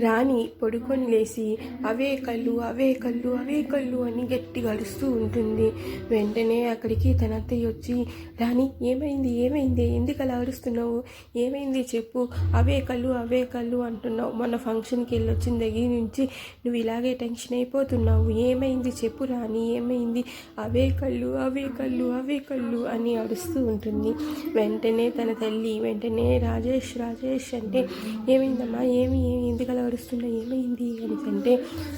రాణి పడుకొని లేచి అవే కళ్ళు అవే కళ్ళు అవే కళ్ళు అని గట్టిగా అరుస్తూ ఉంటుంది. వెంటనే అక్కడికి తన అత్తయ్య వచ్చి రాణి ఏమైంది? ఏమైంది? ఎందుకు అలా అరుస్తున్నావు? ఏమైంది? చెప్పు. అవే కళ్ళు అవే కళ్ళు అంటున్నావు. మొన్న ఫంక్షన్కి వెళ్ళి వచ్చిన దగ్గర నుంచి నువ్వు ఇలాగే టెన్షన్ అయిపోతున్నావు. ఏమైంది? చెప్పు రాణి ఏమైంది? అవే కళ్ళు అవే కళ్ళు అవే కళ్ళు అని అరుస్తూ ఉంటుంది. వెంటనే తన తల్లి వెంటనే రాజేష్ రాజేష్ అంటే ఏమైందమ్మా? ఏమి? ఎందుకలా ఎందుకు అలా అరుస్తున్నా ఏమైంది అని అంటే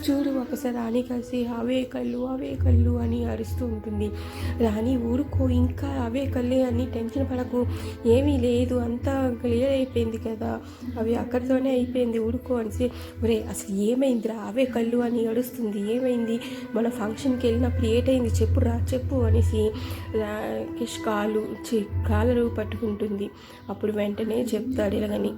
చూడు ఒకసారి రాణి కలిసి అవే కళ్ళు అవే కళ్ళు అని అరుస్తూ ఉంటుంది. రాణి ఊరుకో ఇంకా అవే కళ్ళే అని టెన్షన్ పడకు. ఏమీ లేదు అంతా క్లియర్ అయిపోయింది కదా అవి అక్కడితోనే అయిపోయింది ఊరుకో అనేసి ఒరే అసలు ఏమైందిరా? అవే కళ్ళు అని అడుస్తుంది ఏమైంది? మన ఫంక్షన్కి వెళ్ళినప్పుడు ఏటైంది? చెప్పు రా చెప్పు అనేసి రాకేష్ కాలు చి కాలరు పట్టుకుంటుంది. అప్పుడు వెంటనే చెప్తాడు ఇలాగని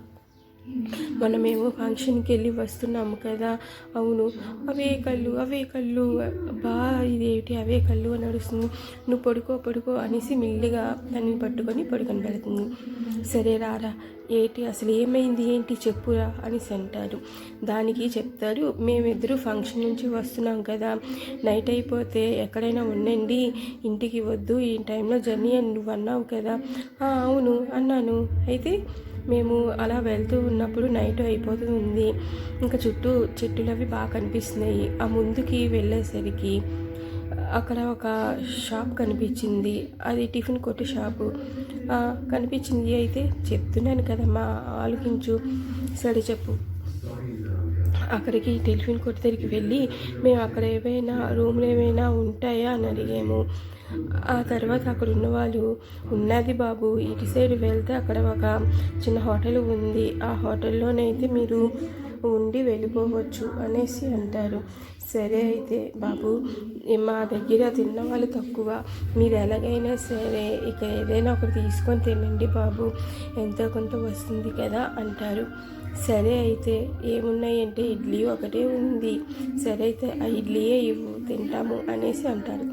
మనమేమో ఫంక్షన్కి వెళ్ళి వస్తున్నాము కదా అవును. అవే కళ్ళు అవే కళ్ళు. బా ఇదేమిటి అవే కళ్ళు అని నడుస్తుంది. నువ్వు పడుకో పడుకో అనేసి మెల్లిగా దాన్ని పట్టుకొని పడుకొని పెడుతుంది సరే రారా. ఏంటి? అసలు ఏమైంది? ఏంటి? చెప్పురా అనేసి అంటారు. దానికి చెప్తారు మేమిద్దరు ఫంక్షన్ నుంచి వస్తున్నాం కదా. నైట్ అయిపోతే ఎక్కడైనా ఉండండి. ఇంటికి వద్దు. ఈ టైంలో జర్నీ అని నువ్వు అన్నావు కదా. అవును. అన్నాను. అయితే మేము అలా వెళ్తూ ఉన్నప్పుడు నైట్ అయిపోతూ ఉంది ఇంకా చుట్టూ చెట్టులు అవి బాగా కనిపిస్తున్నాయి. ఆ ముందుకి వెళ్ళేసరికి అక్కడ ఒక షాప్ కనిపించింది. అది టిఫిన్ కొట్టు షాపు. కనిపించింది. అయితే చెప్తున్నాను కదమ్మా ఆలోచించు. సరే చెప్పు. అక్కడికి టెలిఫోన్ కొట్టు దగ్గరికి వెళ్ళి మేము అక్కడ ఏవైనా రూమ్లు ఏమైనా ఉంటాయా అని అడిగాము. ఆ తర్వాత అక్కడ ఉన్న వాళ్ళు ఉన్నది బాబు ఇటు సైడ్ వెళ్తే అక్కడ ఒక చిన్న హోటల్ ఉంది. ఆ హోటల్లోనైతే మీరు ఉండి వెళ్ళిపోవచ్చు అనేసి అంటారు. సరే అయితే బాబు మా దగ్గర తిన్న వాళ్ళు తక్కువ. మీరు ఎలాగైనా సరే ఇక ఏదైనా ఒకటి తీసుకొని తినండి బాబు. ఎంతో కొంత వస్తుంది కదా అంటారు. సరే అయితే ఏమున్నాయంటే ఇడ్లీ ఒకటే ఉంది. సరే అయితే ఆ ఇడ్లీయే ఇవ్వు తింటాము అనేసి అంటారు.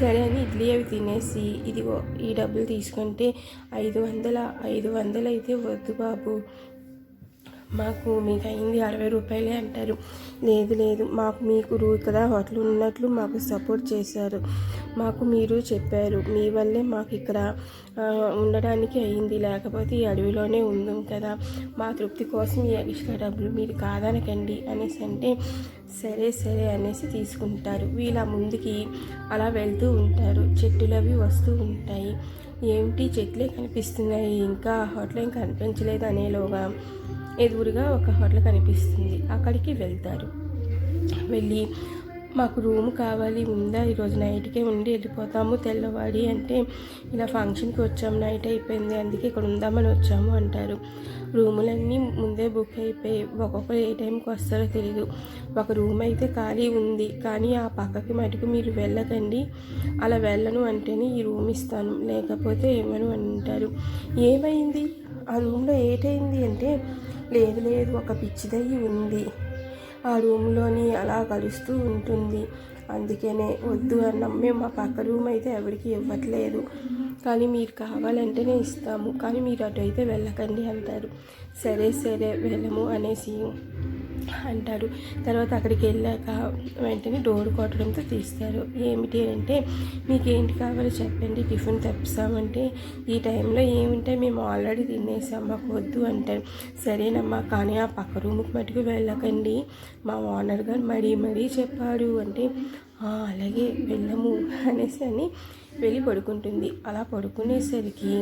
సరే అని ఇడ్లీ అవి తినేసి ఇదిగో ఈ డబ్బులు తీసుకుంటే ఐదు వందల ఐదు వందలు అయితే వద్దు బాబు. మాకు మీకు అయింది అరవై రూపాయలే అంటారు. లేదు లేదు మాకు మీకు రూ కదా హోటల్ ఉన్నట్లు మాకు సపోర్ట్ చేశారు. మాకు మీరు చెప్పారు మీ వల్లే మాకు ఇక్కడ ఉండడానికి అయింది. లేకపోతే ఈ అడవిలోనే ఉందాం కదా. మా తృప్తి కోసం ఈ ఎక్స్ట్రా డబ్బులు మీరు కాదనకండి అనేసి అంటే సరే సరే అనేసి తీసుకుంటారు. వీళ్ళ ముందుకి అలా వెళ్తూ ఉంటారు. చెట్టులు అవి వస్తూ ఉంటాయి. ఏమిటి చెట్లే కనిపిస్తున్నాయి? ఇంకా హోటల్ ఏం కనిపించలేదు అనేలోగా ఎదురుగా ఒక హోటల్ కనిపిస్తుంది. అక్కడికి వెళ్తారు. వెళ్ళి మాకు రూమ్ కావాలి ఉందా? ఈరోజు నైట్కే ఉండి వెళ్ళిపోతాము. తెల్లవాడి అంటే ఇలా ఫంక్షన్కి వచ్చాము నైట్ అయిపోయింది. అందుకే ఇక్కడ ఉందామని వచ్చాము అంటారు. రూములన్నీ ముందే బుక్ అయిపోయి ఒక్కొక్కరు ఏ టైంకి వస్తారో తెలియదు ఒక రూమ్ అయితే ఖాళీ ఉంది కానీ ఆ పక్కకి మటుకు మీరు వెళ్ళకండి. అలా వెళ్ళను అంటేనే ఈ రూమ్ ఇస్తాను. లేకపోతే ఏమను అంటారు. ఏమైంది? ఆ రూమ్లో ఏటైంది అంటే లేదు లేదు ఒక పిచ్చిదయ్యి ఉంది. ఆ రూమ్లోని అలా కలుస్తూ ఉంటుంది. అందుకనే వద్దు అన్నాం మేము మా పక్క రూమ్ అయితే ఎవరికి ఇవ్వట్లేదు. కానీ మీరు కావాలంటేనే ఇస్తాము. కానీ మీరు అటు అయితే వెళ్ళకండి అంటారు. సరే సరే వెళ్ళము అనేసి అంటారు. తర్వాత అక్కడికి వెళ్ళాక వెంటనే డోర్ కొట్టడంతో తీస్తారు. ఏమిటి అంటే మీకు ఏంటి కావాలో చెప్పండి టిఫిన్ తెప్పిస్తామంటే ఈ టైంలో ఏముంటే మేము ఆల్రెడీ తినేసాం మాకు వద్దు అంటారు. సరేనమ్మా కానీ ఆ పక్క రూమ్కి మటుకు వెళ్ళకండి. మా ఓనర్ గారు మరీ మరీ చెప్పాడు అంటే అలాగే వెళ్ళము అనేసి అని వెళ్ళి పడుకుంటుంది. అలా పడుకునేసరికి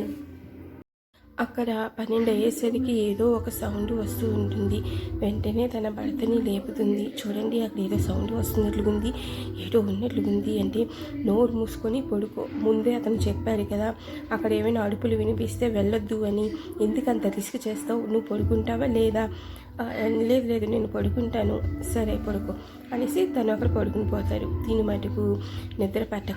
అక్కడ పన్నెండు అయ్యేసరికి ఏదో ఒక సౌండ్ వస్తూ ఉంటుంది. వెంటనే తన భర్తని లేపుతుంది. చూడండి అక్కడ ఏదో సౌండ్ వస్తున్నట్లుగుంది. ఏదో ఉన్నట్లుగుంది అంటే నోరు మూసుకొని పడుకో. ముందే అతను చెప్పారు కదా అక్కడ ఏమైనా అడుపులు వినిపిస్తే వెళ్ళొద్దు అని. ఎందుకంత రిస్క్ చేస్తావు? నువ్వు పడుకుంటావా లేదా? లేదు లేదు నేను పడుకుంటాను. సరే పడుకో అనేసి తను అక్కడ పడుకుని పోతారు. దీని మటుకు నిద్ర పట్టక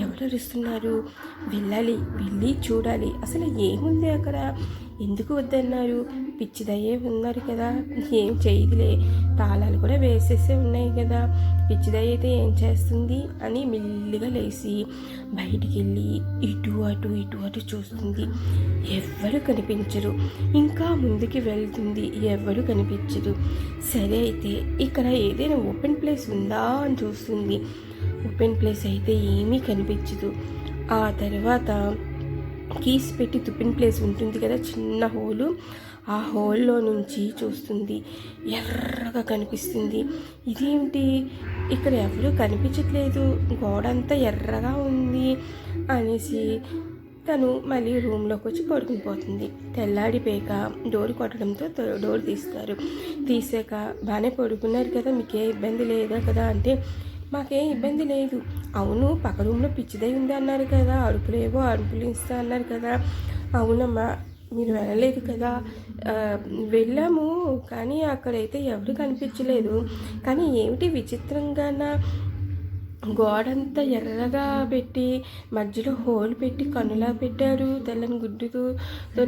ఎవరు అరుస్తున్నారు? వెళ్ళాలి వెళ్ళి చూడాలి. అసలు ఏముంది అక్కడ? ఎందుకు వద్దన్నారు? పిచ్చిదయ్యే ఉన్నారు కదా. ఏం చేయదులే. తాళాలు కూడా వేసేసే ఉన్నాయి కదా. పిచ్చిదయ్య అయితే ఏం చేస్తుంది? అని మెల్లిగా లేచి బయటికి వెళ్ళి ఇటు అటు ఇటు అటు చూస్తుంది. ఎవ్వరు కనిపించరు. ఇంకా ముందుకి వెళ్తుంది. ఎవ్వరు కనిపించరు. సరే అయితే ఇక్కడ ఏదైనా ఓపెన్ ప్లేస్ ఉందా అని చూస్తుంది. ఓపెన్ ప్లేస్ అయితే ఏమీ కనిపించదు. ఆ తర్వాత కీస్ పెట్టి తుప్పిన ప్లేస్ ఉంటుంది కదా చిన్న హోలు. ఆ హోల్లో నుంచి చూస్తుంది ఎర్రగా కనిపిస్తుంది. ఇదేమిటి ఇక్కడ ఎవరు కనిపించట్లేదు. గోడ అంతా ఎర్రగా ఉంది అనేసి తను మళ్ళీ రూమ్లోకి వచ్చి పడుకుని పోతుంది. తెల్లాడిపోయాక డోర్ కొట్టడంతో డోర్ తీస్తారు. తీసాక బాగానే పడుకున్నారు కదా మీకే ఇబ్బంది లేదా కదా అంటే మాకేం ఇబ్బంది లేదు. అవును పక్క రూమ్లో పిచ్చిదై ఉంది అన్నారు కదా అరుపులేవో అరుపులు ఇస్తా అన్నారు కదా. అవునమ్మా మీరు వెళ్ళలేదు కదా. వెళ్ళాము కానీ అక్కడైతే ఎవరు కనిపించలేదు. కానీ ఏమిటి విచిత్రంగా గోడంతా ఎర్రగా పెట్టి మధ్యలో హోల్ పెట్టి కన్నులా పెట్టారు. తెల్లని గుడ్డుతో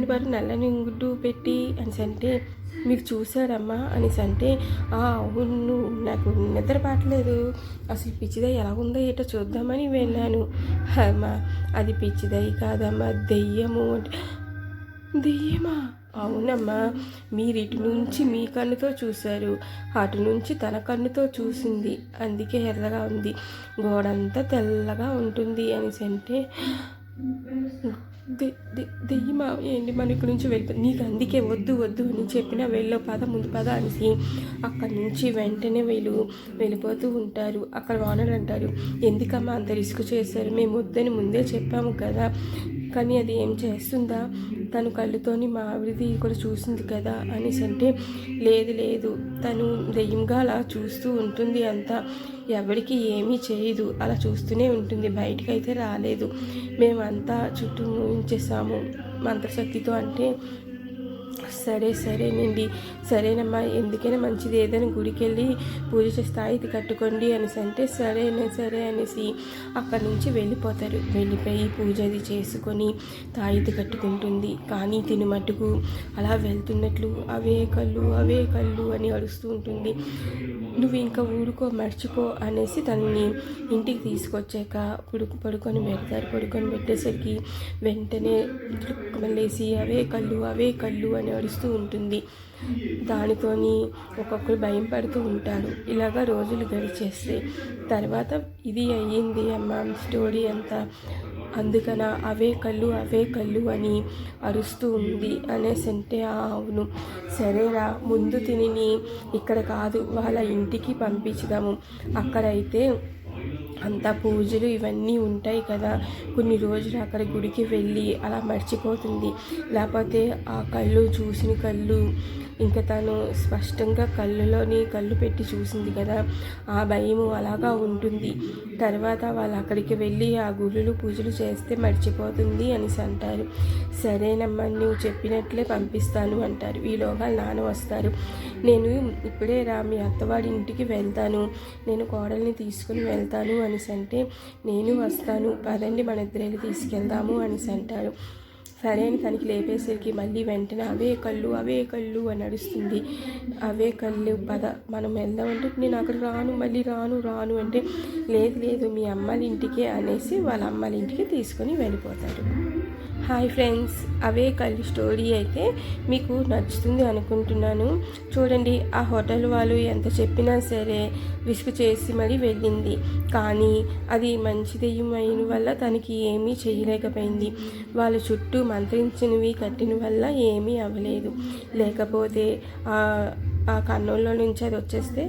పాటు నల్లని గుడ్డు పెట్టి అనేసి అంటే మీరు చూసారమ్మా అనేసి అంటే అవును నాకు నిద్ర పట్టలేదు. అసలు పిచ్చిదై ఎలా ఉందో ఏటో చూద్దామని వెళ్ళాను. అమ్మా అది పిచ్చిదై కాదమ్మా దెయ్యము అంటే దెయ్యమా? అవునమ్మా మీరు ఇటు నుంచి మీ కన్నుతో చూశారు అటు నుంచి తన కన్నుతో చూసింది. అందుకే ఎర్రగా ఉంది గోడంతా తెల్లగా ఉంటుంది అనేసి అంటే దెయ్యమా ఏంటి మన ఇక్కడి నుంచి వెళ్ళిపో నీకు అందుకే వద్దు వద్దు అని చెప్పిన వెళ్ళో పద ముందు పద అనేసి అక్కడి నుంచి వెంటనే వీళ్ళు వెళ్ళిపోతూ ఉంటారు. అక్కడ ఓనర్ అంటారు ఎందుకమ్మా అంత రిస్క్ చేశారు? మేము వద్దని ముందే చెప్పాము కదా. కానీ అది ఏం చేస్తుందా? తను కళ్ళుతోని మా ఆవిడది కూడా చూసింది కదా అనేసి అంటే లేదు లేదు. తను దెయ్యంగా అలా చూస్తూ ఉంటుంది అంతా. ఎవరికి ఏమీ చేయదు. అలా చూస్తూనే ఉంటుంది. బయటికి అయితే రాలేదు. మేమంతా చుట్టూ ఉంచేసాము మంత్రశక్తితో అంటే సరే సరేనండి. సరేనమ్మా ఎందుకైనా మంచిది. ఏదైనా గుడికి వెళ్ళి పూజ చేసి ఇది కట్టుకోండి అనేసి అంటే సరేనే సరే అనేసి అక్కడి నుంచి వెళ్ళిపోతారు. వెళ్ళిపోయి పూజ అది చేసుకొని తాయిది కట్టుకుంటుంది. కానీ తిని మట్టుకు అలా వెళ్తున్నట్లు అవే కళ్ళు అవే కళ్ళు అని అడుస్తూ ఉంటుంది. నువ్వు ఇంకా ఊరుకో మర్చిపో అనేసి తనని ఇంటికి తీసుకొచ్చాక పుడుకు పడుకొని పెడతారు పడుకొని పెట్టేసరికి వెంటనే మళ్ళేసి అవే కళ్ళు అవే కళ్ళు అని అడుస్తూ ఉంటుంది. దానితోని ఒక్కొక్కరు భయం పడుతూ ఉంటారు. ఇలాగ రోజులు గడిచేస్తే తర్వాత ఇది అయ్యింది అమ్మ స్టోరీ అంతా. అందుకన అవే కళ్ళు అవే కళ్ళు అని అరుస్తూ ఉంది అనేసి అంటే "ఆ, అవును. సరేరా ముందు తిని ఇక్కడ కాదు వాళ్ళ ఇంటికి పంపించదాము. అక్కడైతే అంతా పూజలు ఇవన్నీ ఉంటాయి కదా. కొన్ని రోజులు అక్కడ గుడికి వెళ్ళి అలా మర్చిపోతుంది. లేకపోతే ఆ కళ్ళు చూసిన కళ్ళు ఇంకా తను స్పష్టంగా కళ్ళులోని కళ్ళు పెట్టి చూసింది కదా. ఆ భయము అలాగా ఉంటుంది. తర్వాత వాళ్ళు అక్కడికి వెళ్ళి ఆ గుళ్ళు పూజలు చేస్తే మర్చిపోతుంది అనేసి అంటారు. సరేనమ్మా నువ్వు చెప్పినట్లే పంపిస్తాను అంటారు. ఈలోగా నాన్న వస్తారు. నేను ఇప్పుడే రా మీ అత్తవాడి ఇంటికి వెళ్తాను. నేను కోడల్ని తీసుకుని వెళ్తాను అనేసి అంటే నేను వస్తాను పదండి మన ఇద్దరికి తీసుకెళ్దాము అనేసి అంటారు. సరే అని తనకి లేపేసరికి మళ్ళీ వెంటనే అవే కళ్ళు అవే కళ్ళు అని నడుస్తుంది అవే కళ్ళు పద మనం వెళ్దామంటే నేను అక్కడ రాను మళ్ళీ రాను రాను అంటే లేదు లేదు మీ అమ్మాళ్ళ ఇంటికే అనేసి వాళ్ళ అమ్మాళ్ళ ఇంటికి తీసుకొని వెళ్ళిపోతారు. హాయ్ ఫ్రెండ్స్ అవే కళ్ళు స్టోరీ అయితే మీకు నచ్చుతుంది అనుకుంటున్నాను. చూడండి ఆ హోటల్ వాళ్ళు ఎంత చెప్పినా సరే విసుగు చేసి మరీ వెళ్ళింది. కానీ అది మంచి దెయ్యం అయిన వల్ల తనకి ఏమీ చేయలేకపోయింది. వాళ్ళ చుట్టూ మంత్రించినవి కట్టిన వల్ల ఏమీ అవ్వలేదు. లేకపోతే ఆ ఆ కన్నుల్లో నుంచి అది వచ్చేస్తే